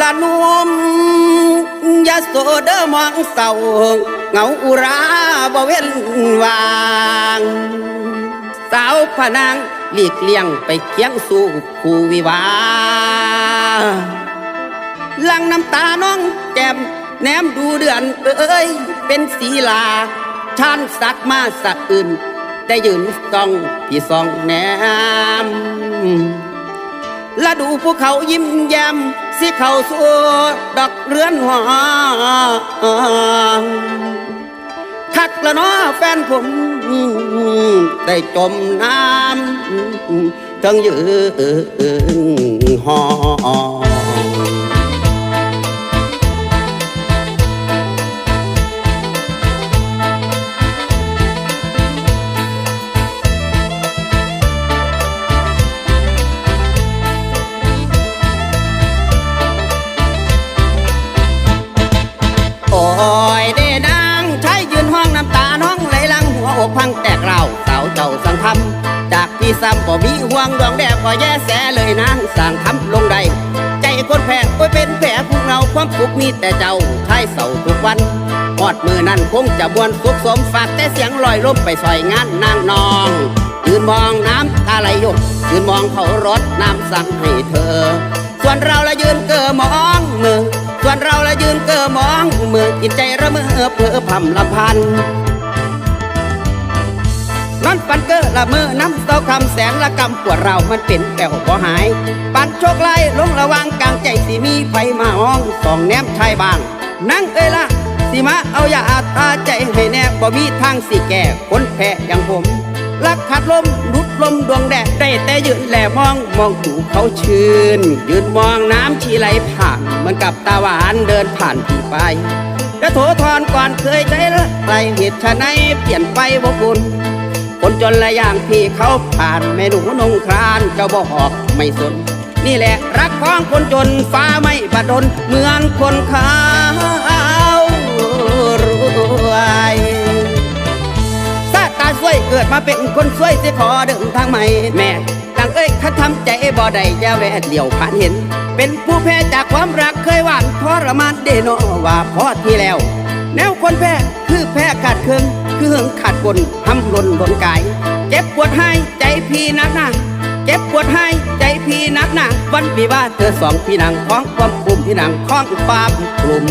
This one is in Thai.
ละนุมยาโสเดมองเศร้าเงาอุราบ่เว้นวางสาวพนางหลีกเลี่ยงไปเคียงสู่คู่วิวาหลังน้ำตาน้องแก้มแนมดูเดือนเอ้ย เป็นศีลาชานสักมาสักอื่น ได้ยืนส่องพี่สองแนมและดูภูเขายิ้มแย้ม สิเขาสู่ดอกเรือนหอคักละน้อแฟนผม ได้จมน้ำทั้งยืนหอ ซ้ำก็มีห่วงดวงแดดก็แย่แสเลยนางสั่งทำลงใด ใจคนแพ้โอ้ยเป็นแผลพวกเราความสุขมีแต่เจ้าใช้เศร้าทุกวันหอดมือนั้นคงจะบวนสุขสมฝากแต่เสียงลอยลมไปซอยงานนางนองยืนมองน้ำตาไหลหยดยืนมองเขารถน้ำสั่งให้เธอ ส่วนเราละยืนเกอมองมือ ส่วนเราละยืนเกอมองมือจิตใจระเมอเพอพำลำพันนอนปันเกอ ละเมอน้ำเศร้าคำแสนละกำปวดเรามันเป็นแก้วบ่หาย ปันโชคไล่ลงระวังกลางใจสิมีไฟมาห้องสองแนมชายบาง นั่งเอ้ยละสิมาเอาอย่าตาใจให้แน่บ่มีทางสิแก่คนแพ้อย่างผมลักขัดลมลุดลมดวงแดดได้แต่ยืนแหลมองมองดูเขาชื่น ยืนมองน้ำชีไหลผ่านเหมือนกับตาหวานเดินผ่านพี่ไปและโถทอนก่อนเคยใจละไรเหตุชะไหนเปลี่ยนไปบ่คุณ คนจนและอย่างที่เขาผ่านไม่หนูนงครานเจ้าบ่ออกไม่สน นี่แหละรักของคนจนฟ้าไม่บัดดลเหมือนคนเขารวยซาตาช่วยเกิดมาเป็นคนช่วยสิขอเดินทางใหม่แม่ดังเอ้ยข้าทำใจบ่ได้อย่าแวดเดี่ยวผ่านเห็น เป็นผู้แพ้จากความรักเคยหวานทรมานเดโนว่าพอที่แล้ว แนวคนแพ้คือแพ้ขาดครื่ง คือเหิงขาดบนทำหล่นหล่นกาย เจ็บปวดให้ใจพี่นักหนาเจ็บปวดให้ใจพี่นักหนาวันปีว่าเธอสองพี่นางของความกลุ่มพี่นางของความกลุ่ม